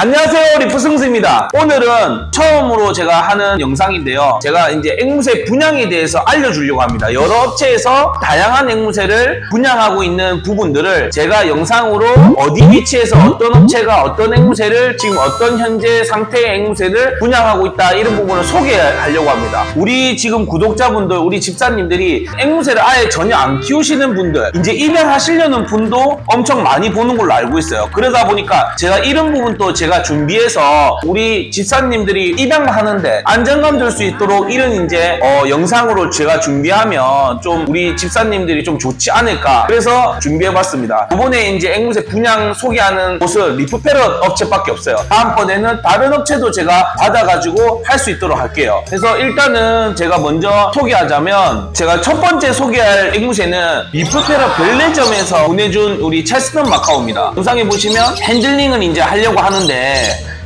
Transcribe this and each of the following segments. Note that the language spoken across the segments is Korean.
안녕하세요 리프승수입니다. 오늘은 처음으로 제가 하는 영상인데요. 제가 이제 앵무새 분양에 대해서 알려주려고 합니다. 여러 업체에서 다양한 앵무새를 분양하고 있는 부분들을 제가 영상으로 어디 위치에서 어떤 업체가 어떤 앵무새를 지금 어떤 현재 상태의 앵무새를 분양하고 있다 이런 부분을 소개하려고 합니다. 우리 지금 구독자분들 우리 집사님들이 앵무새를 아예 전혀 안 키우시는 분들 이제 입양하시려는 분도 엄청 많이 보는 걸로 알고 있어요. 그러다 보니까 제가 이런 부분도 제가 준비해서 우리 집사님들이 입양하는데 안정감 들수 있도록 이런 이제 어, 영상으로 제가 준비하면 좀 우리 집사님들이 좀 좋지 않을까. 그래서 준비해봤습니다. 이번에 이제 앵무새 분양 소개하는 곳은 리프페럿 업체밖에 없어요. 다음번에는 다른 업체도 제가 받아가지고 할 수 있도록 할게요. 그래서 일단은 제가 먼저 소개하자면 제가 첫 번째 소개할 앵무새는 리프페럿 벨레점에서 보내준 우리 체스턴 마카오입니다. 영상에 보시면 핸들링을 이제 하려고 하는데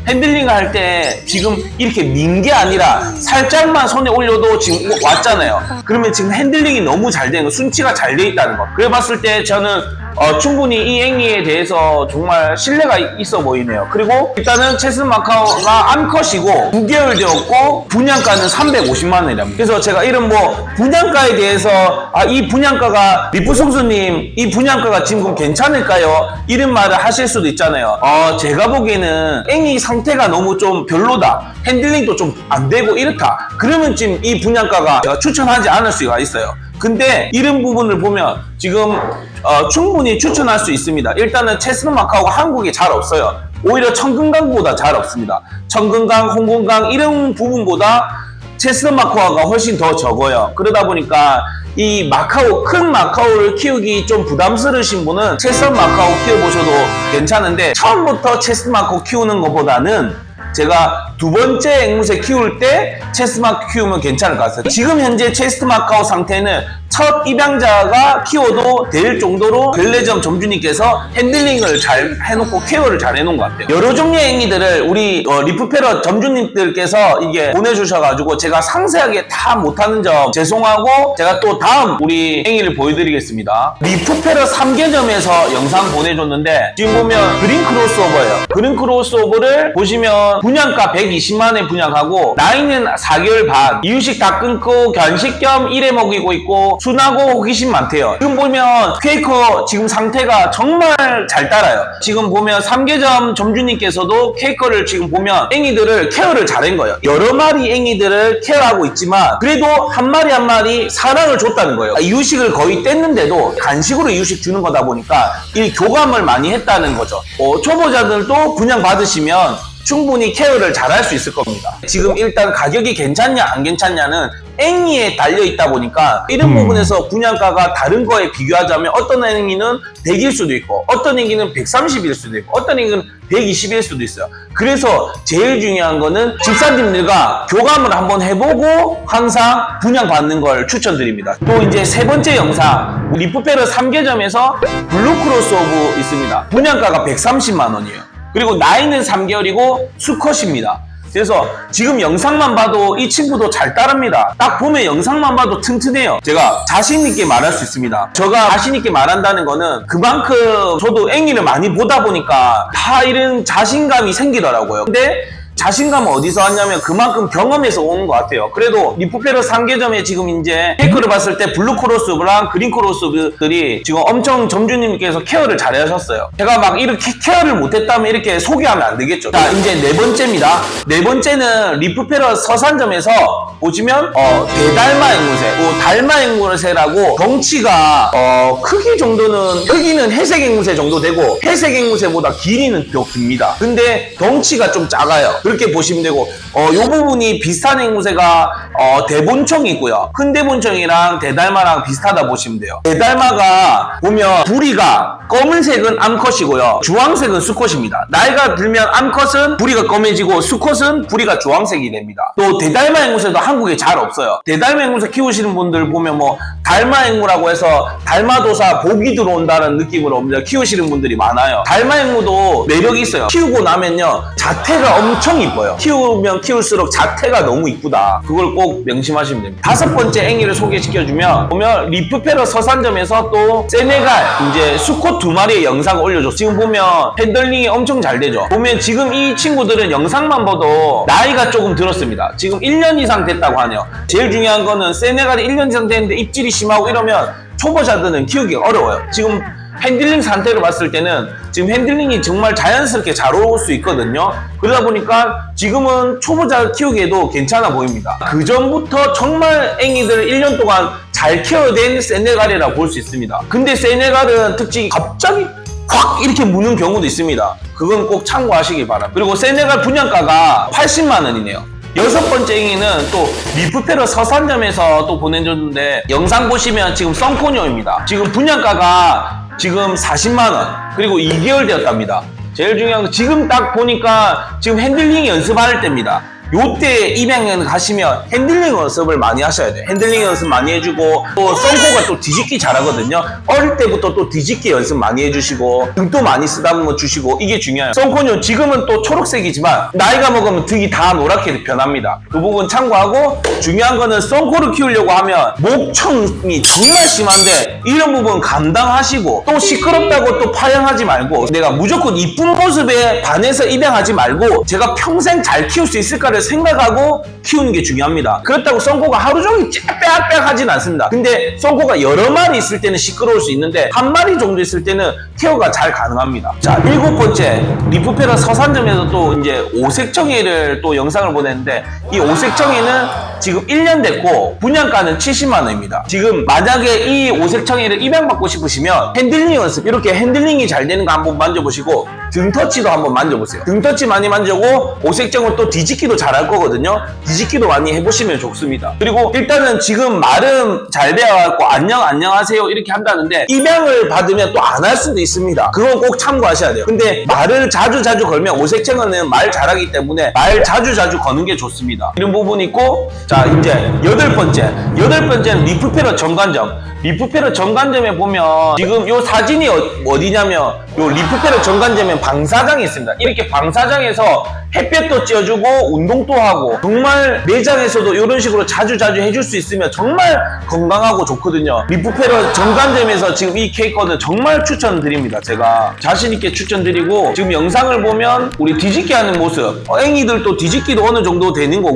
핸들링을 할 때 지금 이렇게 민 게 아니라 살짝만 손에 올려도 지금 왔잖아요. 그러면 지금 핸들링이 너무 잘 되는 거, 순치가 잘 돼 있다는 거. 그래 봤을 때 저는 어, 충분히 이 앵이에 대해서 정말 신뢰가 있어 보이네요. 그리고 일단은 체스 마카오가 암컷이고 9개월 되었고 분양가는 350만 원이랍니다. 그래서 제가 이런 뭐 분양가에 대해서 아, 이 분양가가 리프 성수님 이 분양가가 지금 괜찮을까요? 이런 말을 하실 수도 있잖아요. 어, 제가 보기에는 앵이 상태가 너무 좀 별로다. 핸들링도 좀 안 되고 이렇다. 그러면 지금 이 분양가가 제가 추천하지 않을 수가 있어요. 근데 이런 부분을 보면 지금 어, 충분히 추천할 수 있습니다. 일단은 체스는 마카오가 한국에 잘 없어요. 오히려 청금강보다 잘 없습니다. 청금강, 홍금강 이런 부분보다 체스는 마카오가 훨씬 더 적어요. 그러다 보니까 이 마카오, 큰 마카오를 키우기 좀 부담스러우신 분은 체스는 마카오 키워보셔도 괜찮은데 처음부터 체스는 마카오 키우는 것보다는 제가 두 번째 앵무새 키울 때 체스마크 키우면 괜찮을 것 같아요. 지금 현재 체스마카오 상태는 첫 입양자가 키워도 될 정도로 벨레점 점주님께서 핸들링을 잘 해놓고 케어를 잘 해놓은 것 같아요. 여러 종류의 앵이들을 우리 어, 리프페럿 점주님들께서 이게 보내주셔가지고 제가 상세하게 다 못하는 점 죄송하고 제가 또 다음 우리 앵이를 보여드리겠습니다. 리프페럿 3개점에서 영상 보내줬는데 지금 보면 그린 크로스오버예요. 그린 크로스오버를 보시면 분양가 120만원에 분양하고 나이는 4개월 반. 이유식 다 끊고 견식 겸 일해 먹이고 있고 순하고 호기심 많대요. 지금 보면 케이커 지금 상태가 정말 잘 따라요. 지금 보면 3개점 점주님께서도 케이커를 지금 보면 앵이들을 케어를 잘한 거예요. 여러 마리 앵이들을 케어하고 있지만 그래도 한 마리 한 마리 사랑을 줬다는 거예요. 이유식을 거의 뗐는데도 간식으로 이유식 주는 거다 보니까 이 교감을 많이 했다는 거죠. 어, 초보자들도 분양 받으시면 충분히 케어를 잘 할 수 있을 겁니다. 지금 일단 가격이 괜찮냐 안 괜찮냐는 앵이에 달려 있다 보니까 이런 음. 부분에서 분양가가 다른 거에 비교하자면 어떤 앵이는 100일 수도 있고 어떤 앵이는 130일 수도 있고 어떤 앵이는 120일 수도 있어요. 그래서 제일 중요한 거는 집사님들과 교감을 한번 해보고 항상 분양받는 걸 추천드립니다. 또 이제 세 번째 영상 리프페르 3개점에서 블루크로스 오브 있습니다. 분양가가 130만 원이에요. 그리고 나이는 3개월이고 수컷입니다. 그래서 지금 영상만 봐도 이 친구도 잘 따릅니다. 딱 보면 영상만 봐도 튼튼해요. 제가 자신있게 말할 수 있습니다. 제가 자신있게 말한다는 거는 그만큼 저도 앵이를 많이 보다 보니까 다 이런 자신감이 생기더라고요. 근데 자신감은 어디서 왔냐면 그만큼 경험에서 오는 것 같아요. 그래도 리프페러 3개점에 지금 이제 테이크를 봤을 때 블루 크로스랑 그린 크로스들이 지금 엄청 점주님께서 케어를 잘 하셨어요. 제가 막 이렇게 케어를 못했다면 이렇게 소개하면 안 되겠죠. 자, 이제 네 번째입니다. 네 번째는 리프페러 서산점에서 보시면 어, 대달마 앵무새, 뭐 달마 앵무새라고 덩치가 어, 크기 정도는 크기는 회색 앵무새 정도 되고 회색 앵무새보다 길이는 더 깁니다. 근데 덩치가 좀 작아요. 그렇게 보시면 되고 어, 요 부분이 비슷한 앵무새가 어, 대본청이고요. 큰 대본청이랑 대달마랑 비슷하다 보시면 돼요. 대달마가 보면 부리가 검은색은 암컷이고요. 주황색은 수컷입니다. 나이가 들면 암컷은 부리가 검해지고 수컷은 부리가 주황색이 됩니다. 또 대달마 앵무새도 한국에 잘 없어요. 대달마 앵무새 키우시는 분들 보면 뭐 달마 앵무라고 해서 달마도사 복이 들어온다는 느낌으로 키우시는 분들이 많아요. 달마 앵무도 매력이 있어요. 키우고 나면요 자태가 엄청 너무 이뻐요. 키우면 키울수록 자태가 너무 이쁘다. 그걸 꼭 명심하시면 됩니다. 다섯 번째 앵이를 소개시켜주면 보면 리프페러 서산점에서 또 세네갈 이제 수컷 두 마리의 영상을 올려줬어. 지금 보면 핸들링이 엄청 잘 되죠. 보면 지금 이 친구들은 영상만 봐도 나이가 조금 들었습니다. 지금 1년 이상 됐다고 하네요. 제일 중요한 거는 세네갈이 1년 이상 됐는데 입질이 심하고 이러면 초보자들은 키우기가 어려워요. 지금 핸들링 상태를 봤을 때는 지금 핸들링이 정말 자연스럽게 잘 올 수 있거든요. 그러다 보니까 지금은 초보자 키우기에도 괜찮아 보입니다. 그 전부터 정말 앵이들 1년 동안 잘 키워낸 세네갈이라고 볼 수 있습니다. 근데 세네갈은 특징이 갑자기 확 이렇게 무는 경우도 있습니다. 그건 꼭 참고하시기 바랍니다. 그리고 세네갈 분양가가 80만 원이네요. 여섯 번째 앵이는 또 리프페러 서산점에서 또 보내줬는데 영상 보시면 지금 썬코니오입니다. 지금 분양가가 지금 40만 원 그리고 2개월 되었답니다. 제일 중요한 건 지금 딱 보니까 지금 핸들링 연습할 때입니다. 요때 입양을 가시면 핸들링 연습을 많이 하셔야 돼요. 핸들링 연습 많이 해주고 또 썬코가 또 뒤집기 잘하거든요. 어릴 때부터 또 뒤집기 연습 많이 해주시고 등도 많이 쓰다듬어 주시고 이게 중요해요. 썬코는 지금은 또 초록색이지만 나이가 먹으면 등이 다 노랗게 변합니다. 그 부분 참고하고 중요한 거는 썬코를 키우려고 하면 목청이 정말 심한데 이런 부분 감당하시고 또 시끄럽다고 또 파양하지 말고 내가 무조건 이쁜 모습에 반해서 입양하지 말고 제가 평생 잘 키울 수 있을까를 생각하고 키우는 게 중요합니다. 그렇다고 썬코가 하루 종일 빼빼빼 하진 않습니다. 근데 썬코가 여러 마리 있을 때는 시끄러울 수 있는데 한 마리 정도 있을 때는 케어가 잘 가능합니다. 자, 일곱 번째 리프페라 서산점에서 또 이제 오색청이를 또 영상을 보냈는데 이 오색청이는 지금 1년 됐고 분양가는 70만 원입니다. 지금 만약에 이 오색청이를 입양받고 싶으시면 핸들링 연습 이렇게 핸들링이 잘 되는 거 한번 만져보시고 등 터치도 한번 만져보세요. 등 터치 많이 만져고 오색청은 또 뒤집기도 잘할 거거든요. 뒤집기도 많이 해보시면 좋습니다. 그리고 일단은 지금 말은 잘 배워갖고 안녕 안녕하세요 이렇게 한다는데 입양을 받으면 또 안 할 수도 있습니다. 그건 꼭 참고하셔야 돼요. 근데 말을 자주 자주 걸면 오색청은 말 잘하기 때문에 말 자주 자주 거는 게 좋습니다. 이런 부분이 있고 자 이제 여덟 번째 여덟 번째는 리프페러 정관점 리프페러 정관점에 보면 지금 요 사진이 어, 디냐면요 리프페러 정관점에 방사장이 있습니다. 이렇게 방사장에서 햇볕도 쬐어주고 운동도 하고 정말 매장에서도 이런 식으로 자주 자주 해줄 수 있으면 정말 건강하고 좋거든요. 리프페러 정관점에서 지금 이 케이크는 정말 추천드립니다. 제가 자신 있게 추천드리고 지금 영상을 보면 우리 뒤집기 하는 모습 어, 앵이들도 뒤집기도 어느 정도 되는 거고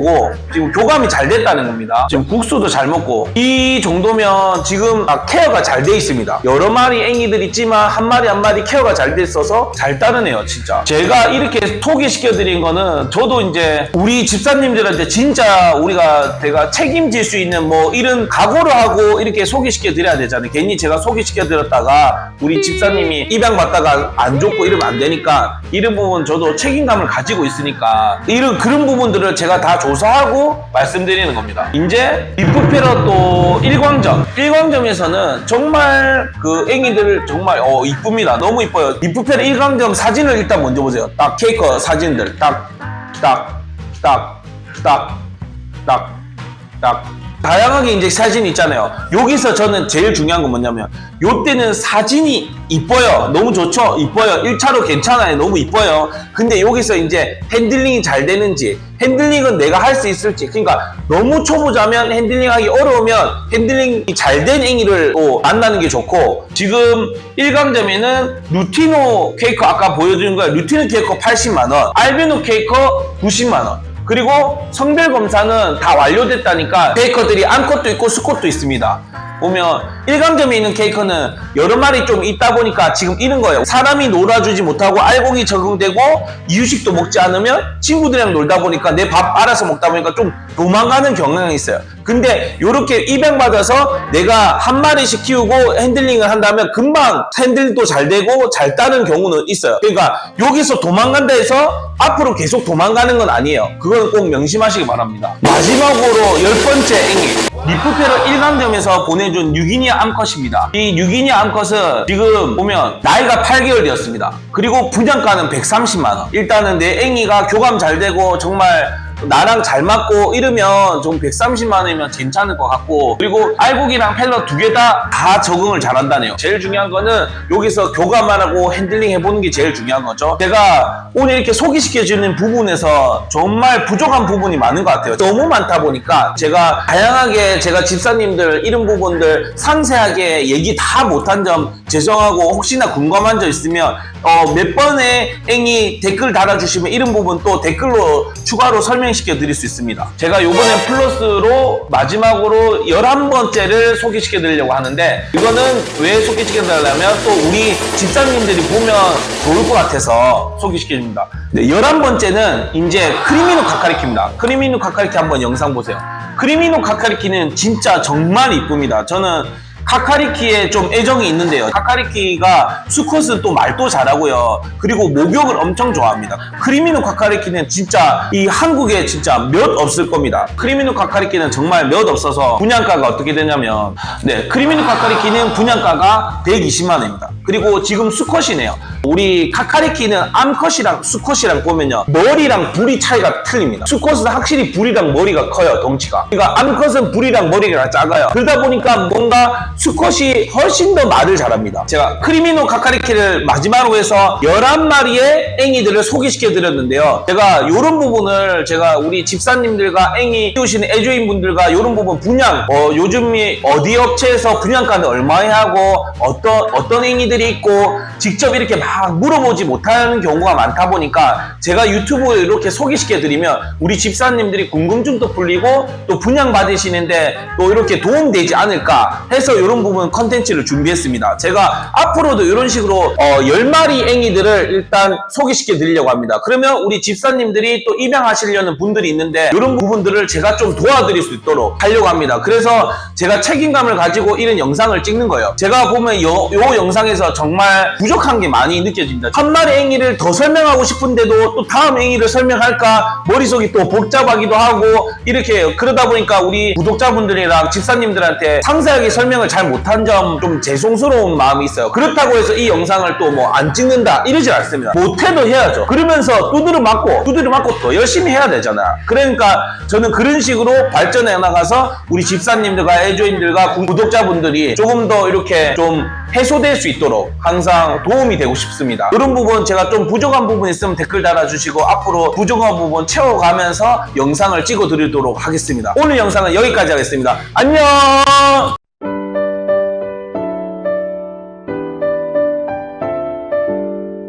지금 교감이 잘 됐다는 겁니다. 지금 국수도 잘 먹고 이 정도면 지금 아, 케어가 잘 돼 있습니다. 여러 마리 앵이들 있지만 한 마리 한 마리 케어가 잘 돼 있어서 잘 따르네요, 진짜. 제가 이렇게 소개시켜 드린 거는 저도 이제 우리 집사님들한테 진짜 우리가 제가 책임질 수 있는 뭐 이런 각오를 하고 이렇게 소개시켜 드려야 되잖아요. 괜히 제가 소개시켜 드렸다가 우리 집사님이 입양 받다가 안 좋고 이러면 안 되니까 이런 부분 저도 책임감을 가지고 있으니까 이런 그런 부분들을 제가 다 조사하고 말씀드리는 겁니다. 이제 리프페러 또 일광점 일광점에서는 정말 그 애기들 정말 어 이쁩니다. 너무 이뻐요. 리프페러 일광점 사진을 일단 먼저 보세요. 딱 케이크 사진들 딱 딱, 딱, 딱, 딱, 딱. 다양하게 이제 사진이 있잖아요. 여기서 저는 제일 중요한 건 뭐냐면, 요때는 사진이 이뻐요. 너무 좋죠? 이뻐요. 1차로 괜찮아요. 너무 이뻐요. 근데 여기서 이제 핸들링이 잘 되는지, 핸들링은 내가 할 수 있을지, 그러니까 너무 초보자면 핸들링하기 어려우면 핸들링이 잘 된 앵이를 또 만나는 게 좋고, 지금 일강점에는 루티노 케이크 아까 보여드린 거야. 루티노 케이크 80만원, 알비노 케이크 90만원. 그리고 성별 검사는 다 완료됐다니까 케이커들이 암컷도 있고 수컷도 있습니다. 보면 일강점에 있는 케이커는 여러 마리 좀 있다 보니까 지금 이런 거예요. 사람이 놀아주지 못하고 알곡이 적응되고 이유식도 먹지 않으면 친구들이랑 놀다 보니까 내 밥 알아서 먹다 보니까 좀 도망가는 경향이 있어요. 근데 이렇게 입양 받아서 내가 한 마리씩 키우고 핸들링을 한다면 금방 핸들도 잘 되고 잘 따는 경우는 있어요. 그러니까 여기서 도망간다 해서 앞으로 계속 도망가는 건 아니에요. 그건 꼭 명심하시기 바랍니다. 마지막으로 열 번째 앵이 리프페러 일강점에서 보내준 유기니아 암컷입니다. 이 유기니아 암컷은 지금 보면 나이가 8개월 되었습니다. 그리고 분양가는 130만원. 일단은 내 앵이가 교감 잘 되고 정말 나랑 잘 맞고 이러면 좀 130만 원이면 괜찮을 것 같고 그리고 알곡이랑 펠러 두 개 다 다 적응을 잘한다네요. 제일 중요한 거는 여기서 교감만 하고 핸들링 해보는 게 제일 중요한 거죠. 제가 오늘 이렇게 소개시켜주는 부분에서 정말 부족한 부분이 많은 것 같아요. 너무 많다 보니까 제가 다양하게 제가 집사님들 이런 부분들 상세하게 얘기 다 못한 점 죄송하고 혹시나 궁금한 점 있으면 어, 몇 번의 앵이 댓글 달아주시면 이런 부분 또 댓글로 추가로 설명시켜 드릴 수 있습니다. 제가 요번에 플러스로 마지막으로 11번째를 소개시켜 드리려고 하는데 이거는 왜 소개시켜 드리려면 또 우리 집사님들이 보면 좋을 것 같아서 소개시켜 줍니다. 네, 11번째는 이제 크리미노 카카리키입니다. 크리미노 카카리키 한번 영상 보세요. 크리미노 카카리키는 진짜 정말 이쁩니다. 저는 카카리키에 좀 애정이 있는데요. 카카리키가 수컷은 또 말도 잘하고요. 그리고 목욕을 엄청 좋아합니다. 크리미노 카카리키는 진짜 이 한국에 진짜 몇 없을 겁니다. 크리미노 카카리키는 정말 몇 없어서 분양가가 어떻게 되냐면 네, 크리미노 카카리키는 분양가가 120만 원입니다. 그리고 지금 수컷이네요. 우리 카카리키는 암컷이랑 수컷이랑 보면요. 머리랑 불이 차이가 틀립니다. 수컷은 확실히 불이랑 머리가 커요, 덩치가. 그러니까 암컷은 불이랑 머리가 작아요. 그러다 보니까 뭔가 수컷이 훨씬 더 말을 잘합니다. 제가 크리미노 카카리키를 마지막으로 해서 11마리의 앵이들을 소개시켜 드렸는데요. 제가 이런 부분을 제가 우리 집사님들과 앵이 키우시는 애주인분들과 이런 부분 분양, 어, 요즘이 어디 업체에서 분양가는 얼마에 하고 어떤, 어떤 앵이들이 있고 직접 이렇게 막 물어보지 못하는 경우가 많다 보니까 제가 유튜브에 이렇게 소개시켜 드리면 우리 집사님들이 궁금증도 풀리고 또 분양 받으시는데 또 이렇게 도움되지 않을까 해서 이런 부분 컨텐츠를 준비했습니다. 제가 앞으로도 이런 식으로 어, 10마리 앵이들을 일단 소개시켜 드리려고 합니다. 그러면 우리 집사님들이 또 입양하시려는 분들이 있는데 이런 부분들을 제가 좀 도와드릴 수 있도록 하려고 합니다. 그래서 제가 책임감을 가지고 이런 영상을 찍는 거예요. 제가 보면 요, 요 영상에서 정말 부족한 게 많이 느껴집니다. 한 마리 앵이를 더 설명하고 싶은데도 또 다음 앵이를 설명할까 머릿속이 또 복잡하기도 하고 이렇게 그러다 보니까 우리 구독자분들이랑 집사님들한테 상세하게 설명을 잘 못한 점 좀 죄송스러운 마음이 있어요. 그렇다고 해서 이 영상을 또 뭐 안 찍는다 이러지 않습니다. 못해도 해야죠. 그러면서 두드려 맞고 두드려 맞고 더 열심히 해야 되잖아요. 그러니까 저는 그런 식으로 발전해 나가서 우리 집사님들과 애조인들과 구독자분들이 조금 더 이렇게 좀 해소될 수 있도록 항상 도움이 되고 싶습니다. 이런 부분 제가 좀 부족한 부분 있으면 댓글 달아주시고 앞으로 부족한 부분 채워가면서 영상을 찍어 드리도록 하겠습니다. 오늘 영상은 여기까지 하겠습니다. 안녕!